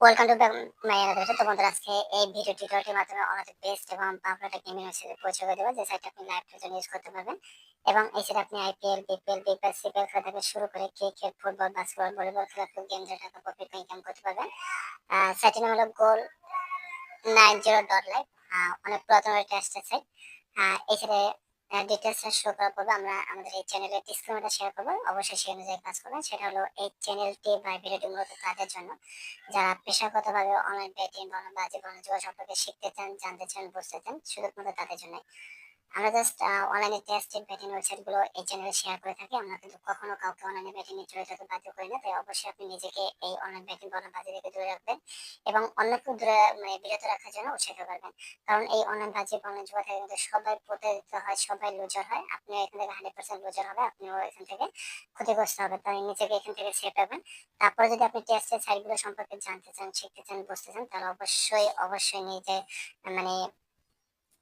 Welcome to my another তো বন্ধুরা, আজকে এই ভিডিও টিউটোরিয়ালটির মাধ্যমে অনেক বেস্ট এবং পাওয়ারফুল একটা গেমিং ওয়েবসাইট পরিচয় করে দেবো, যে সাইটটা আপনি লাইভ জন্য ইউজ করতে পারবেন। এবং এই সাইটে আপনি আইপিএল বিপিএল বিপিএল সিপিএল খেলা থেকে শুরু করে ক্রিকেট ফুটবল বাস্কেটবল ভলিবল খেলা গেম দিয়ে টাকা প্রফিট ইনকাম করতে পারবেন। সাইটের নাম হলো goal nine zero dot live অনেক পুরাতন টেস্টের সাইট এই সাইটে ডিটেলস শো করা পড়বে আমরা আমাদের এই চ্যানেলের ডিসক্রিপশনটা শেয়ার করব। অবশ্যই সেই অনুযায়ী কাজ করবেন। সেটা হলো এই চ্যানেলটি বা ভিডিওটি মূলত তাদের জন্য। যারা পেশাগতভাবে অনলাইন ব্যাটিং বা জীবন বাণিজ্য সম্পর্কে শিখতে চান, জানতে চান, বুঝতে চান শুধুমাত্র তাদের জন্য আমরা জাস্ট অনলাইনে টেস্টেড ব্যাটিং ওয়েবসাইটগুলো এই চ্যানেলে শেয়ার করে থাকি। আমরা কিন্তু কখনো কাউকে অনলাইনে ব্যাটিং এ জড়িত হতে বাধ্য করি না। তাই অবশ্যই আপনি নিজেকে এই অনলাইন ব্যাটিং বনাম বাজি থেকে দূরে রাখবেন এবং অন্যকেও দূরে মানে বিরত রাখার জন্য উৎসাহিত করবেন। কারণ এই অনলাইন বাজি বনাম জুয়া থেকে কিন্তু সবাই প্রতারিত হয়, সবাই লুজার হয়। আপনি এখান থেকে হান্ড্রেড পার্সেন্ট লুজার হবে, আপনিও এখান থেকে ক্ষতিগ্রস্ত হবে তাই নিজেকে এখান থেকে সেফ রাখবেন তারপরে যদি আপনি টেস্টের সাইটগুলো সম্পর্কে জানতে চান, শিখতে চান, বুঝতে চান, তাহলে অবশ্যই অবশ্যই নিজে মানে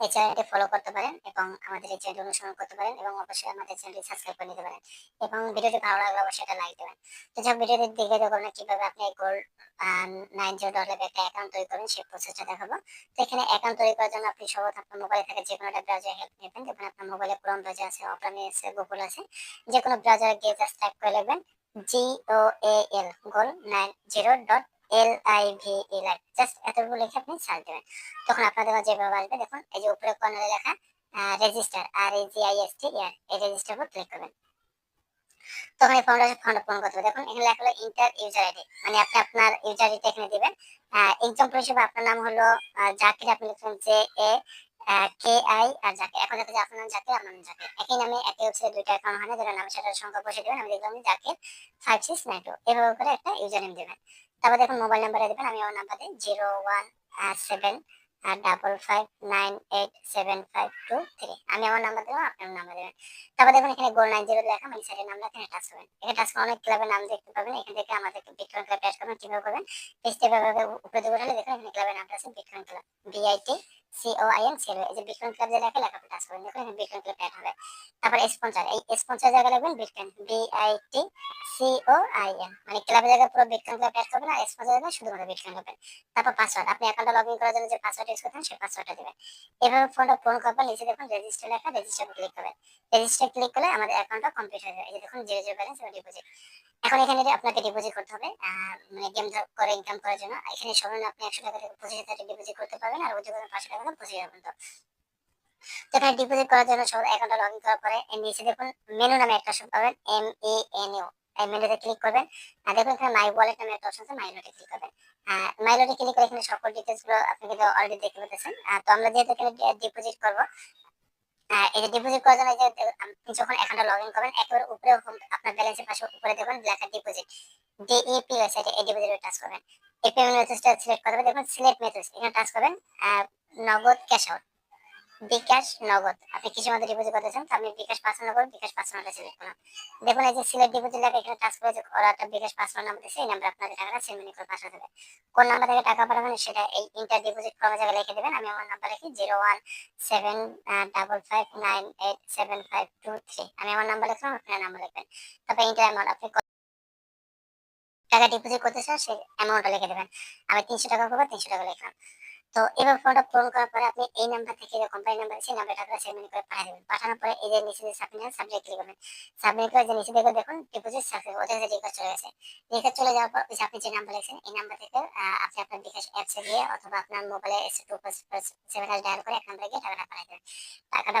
এই চ্যানেলটি ফলো করতে পারেন এবং আমাদের এই চ্যানেল অনুসরণ করতে পারেন এবং অবশ্যই আমাদের চ্যানেলটি সাবস্ক্রাইব করে নিতে পারেন এবং ভিডিওটি ভালো লাগলে অবশ্যই একটা লাইক দেবেন। তো যাক ভিডিওটি দেখে দেখুন না কীভাবে আপনি এই গোল্ড নাইন জিরো ডলার একটা অ্যাকাউন্ট তৈরি করবেন, সেই প্রসেসটা দেখাবো। তো এখানে অ্যাকাউন্ট তৈরি করার জন্য আপনি সর্বত আপনার মোবাইলে থাকে যে কোনো একটা ব্রাউজার হেল্প নেবেন। যেমন আপনার মোবাইলে ক্রোম ব্রাউজার আছে অপরামি আছে গুগল আছে, যে কোনো ব্রাউজারে গিয়ে জাস্ট টাইপ করে লিখবেন G O A L goal nine zero dot L I V E live just এতটুকু লিখে আপনি সার্চ দেবেন। তখন আপনাদের কাছে যেভাবে আসবে, দেখুন, এই যে উপরে কর্নারে লেখা রেজিস্টার আর এই জি আই এস টি ইয়ার এই রেজিস্টার উপর ক্লিক করবেন। তখন এই ফর্মটা ফর্মটা পূরণ করতে হবে। দেখুন, এখানে লেখা হলো ইন্টার ইউজার আইডি মানে আপনি আপনার ইউজার আইডি এখানে দিবেন। এক্সাম্পল হিসেবে আপনার নাম হলো জাকির, আপনি লিখবেন যে এ কে আই আর জাকির। এখন দেখা যায় আপনার নাম জাকির আমার নাম জাকির। একই নামে একই হচ্ছে দুইটা অ্যাকাউন্ট হয় না, যেটা নাম সেটার সংখ্যা বসে দেবেন। আমি দেখলাম Zakir five six nine two এভাবে করে একটা ইউজার নেম দেবেন। তারপর দেখুন মোবাইল নাম্বারে দেবেন, আমি আমার নাম্বার দিই zero one seven double five nine eight seven five two three আমি আমার নাম্বার দেবো, আপনার নাম্বার দেবেন। তারপর দেখুন এখানে গোল নাইন জিরো লেখা মানে সাইডের নামটা এখানে টাচ করবেন। এখানে টাচ করে অনেক ক্লাবের নাম দেখতে পাবেন। এখান থেকে আমাদের বিটকয়েন ক্লাব অ্যাড করবেন কীভাবে করবেন, পেজটা উপরে দিকে উঠালে দেখুন এখানে ক্লাবের নামটা আছে bitcoin club BIT C O N cell এই যে বিটকয়েন ক্লাব যে লেখা লেখা টাচ করবেন। দেখুন এখানে বিটকয়েন ক্লাব অ্যাড হবে। তারপর স্পন্সর এই স্পন্সর জায়গায় লিখবেন bitcoin BIT C O I N মানে ক্লাবের জায়গায় পুরো বিটকয়েন ক্লাব অ্যাড করবেন আর স্পন্সর জায়গায় শুধুমাত্র বিটকয়েন করবেন তারপর পাসওয়ার্ড আপনি অ্যাকাউন্টটা লগ ইন করার জন্য যে পাসওয়ার্ড ইউজ করতেন সেই পাসওয়ার্ডটা দেবেন। এভাবে ফোনটা পূরণ করবেন নিচে দেখুন রেজিস্টার লেখা রেজিস্টার ক্লিক করবেন। রেজিস্টার ক্লিক করলে আমাদের অ্যাকাউন্টটা কমপ্লিট হয়ে যাবে। এই দেখুন জিরো জিরো ব্যালেন্স এবং ডিপোজিট এখন এখানে আপনাকে ডিপোজিট করতে হবে মানে গেম করে ইনকাম করার জন্য, এখানে সর্বনিম্ন আপনি একশো টাকা থেকে পঁচিশ হাজার ডিপোজিট করতে পারবেন আর ওই পাঁচশো টাকা পঁচিশ হাজার পর্যন্ত। তো এখানে ডিপোজিট করার জন্য সব অ্যাকাউন্টটা লগ ইন করার পরে নিচে দেখুন মেনু নামে একটা অপশন পাবেন এম ই এন ইউ এই মেনুতে ক্লিক করবেন। আর দেখুন এখানে মাই ওয়ালেট নামে একটা অপশন আছে মাই ওয়ালেটে ক্লিক করবেন। মাই ওয়ালেটে ক্লিক করে এখানে সকল ডিটেলসগুলো আপনি কিন্তু অলরেডি দেখতে পাচ্ছেন তো আমরা যেহেতু এখানে ডিপোজিট করব এই যে ডিপোজিট করার জন্য যে আপনি যখন অ্যাকাউন্টটা লগ ইন করবেন, একেবারে উপরে আপনার ব্যালেন্সের পাশে উপরে দেখবেন লেখা ডিপোজিট ডিইপি ওয়েবসাইটে এই ডিপোজিটে টাচ করবেন। এই পেমেন্ট মেথডটা সিলেক্ট করবেন দেখুন সিলেক্ট মেথড এখানে টাচ করবেন নগদ ক্যাশ আউট বিকাশ নগদ। আপনি কিছু মধ্যে ডিপোজিট করতে চান আপনি বিকাশ পাসওয়ার্ড করুন, বিকাশ পাসওয়ার্ডটা সিলেক্ট করুন দেখুন এই যে সিলেক্ট ডিপোজিট লেখা, এখানে টাচ করে ওরা একটা বিকাশ পাসওয়ার্ড নাম্বার দিয়েছে, এই নাম্বার আপনাদের টাকাটা সেন্ড মানি করে পাঠাতে হবে কোন নাম্বার থেকে টাকা পাঠাবেন সেটা এই ইন্টার ডিপোজিট ফর্মে জায়গায় লিখে দেবেন, আমি আমার নাম্বার লিখি zero one seven double five nine eight seven five two three আমি আমার নাম্বার লিখলাম আপনার নাম্বার লিখবেন। তারপর ইন্টার অ্যামাউন্ট আপনি টাকা ডিপোজিট করতে চান, সেই অ্যামাউন্টটা লিখে দেবেন। আমি তিনশো টাকা করব, তিনশো টাকা লিখলাম। তো এবার ফর্মটা পূরণ করার পরে আপনি এই নাম্বার থেকে যে কোম্পানি নাম্বার সেই নাম্বারটা আপনারা সেন্ড করে পাঠিয়ে দেবেন। পাঠানোর পরে এই যে নিচে যে সাবমিট সাবজেক্ট ক্লিক করবেন। সাবমিট করে যে নিচে দেখে দেখুন ডিপোজিট সাকসেস ওদের কাছে রিকোয়েস্ট চলে গেছে। রিকোয়েস্ট চলে যাওয়ার পর আপনি যে নাম্বার লিখছেন, এই নাম্বার থেকে আপনি আপনার বিকাশ অ্যাপসে গিয়ে অথবা আপনার মোবাইলে টু ডায়াল করে এক নাম্বারে গিয়ে টাকাটা পাঠিয়ে দেবেন। টাকাটা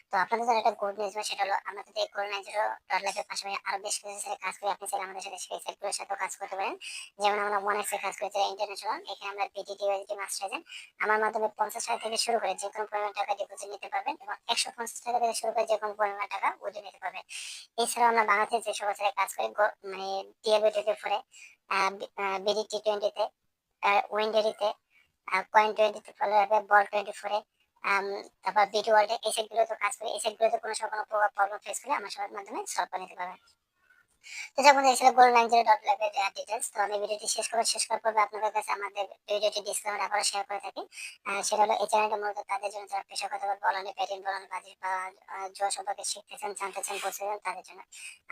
তো আপনাদের জন্য একটা গুড নিউজ সেটা হলো, আমরা যদি এই কোর নাইন জিরো ডট লাইফের পাশাপাশি আরও বেশ কিছু সাইটে কাজ করি, আপনি চাইলে আমাদের সাথে সেই সাইটগুলোর সাথেও কাজ করতে পারেন। যেমন আমরা ওয়ান এক্সে কাজ করেছি ইন্টারন্যাশনাল এখানে আমরা পিটিটি ওয়েজিটি মাস্টার এজেন্ট আমার মাধ্যমে পঞ্চাশ টাকা থেকে শুরু করে যে কোনো পরিমাণ টাকা ডিপোজিট নিতে পারবেন এবং একশো পঞ্চাশ টাকা থেকে শুরু করে যে কোনো পরিমাণ টাকা উঠে নিতে পারবেন। এছাড়াও আমরা বাংলাদেশে যে সকল সাইটে কাজ করি মানে টিএলবি টোয়েন্টি ফোরে বিডি টি টোয়েন্টিতে উইন্ডেরিতে কয়েন টোয়েন্টিতে ফলো হবে বল টোয়েন্টি ফোরে তারপর বিটি ওয়ার্ল্ডে গুলো তো কাজ করে এসেট সেটগুলোতে কোনো সব কোনো প্রভাব প্রবলেম ফেস করে আমার সবার মাধ্যমে সলভ করে নিতে পারবেন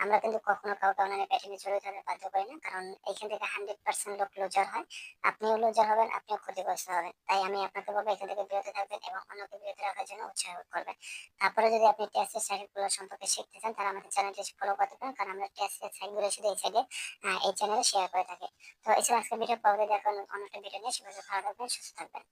আমরা কিন্তু কখনো কাউকে অনলাইনে বাধ্য করি না, কারণ এইখান থেকে হান্ড্রেড পার্সেন্ট লোক লুজার হয়। আপনিও লুজার হবেন, আপনিও ক্ষতিগ্রস্ত হবেন। তাই আমি আপনাকে বলব, এখান থেকে বিরত থাকবেন এবং অন্যকে বিরত রাখার জন্য উৎসাহ করবেন। তারপরে যদি আপনি সম্পর্কে শিখতে চান, তাহলে আমাদের চ্যানেলটি ফলো করতে পারেন, কারণ আমরা শুধু এই সাইডে এই চ্যানেলে শেয়ার করে থাকে। তো এছাড়া আজকে ভিডিও পরে দেখুন অন্য একটা ভিডিও নিয়ে। সে ভালো থাকবেন, সুস্থ থাকবেন।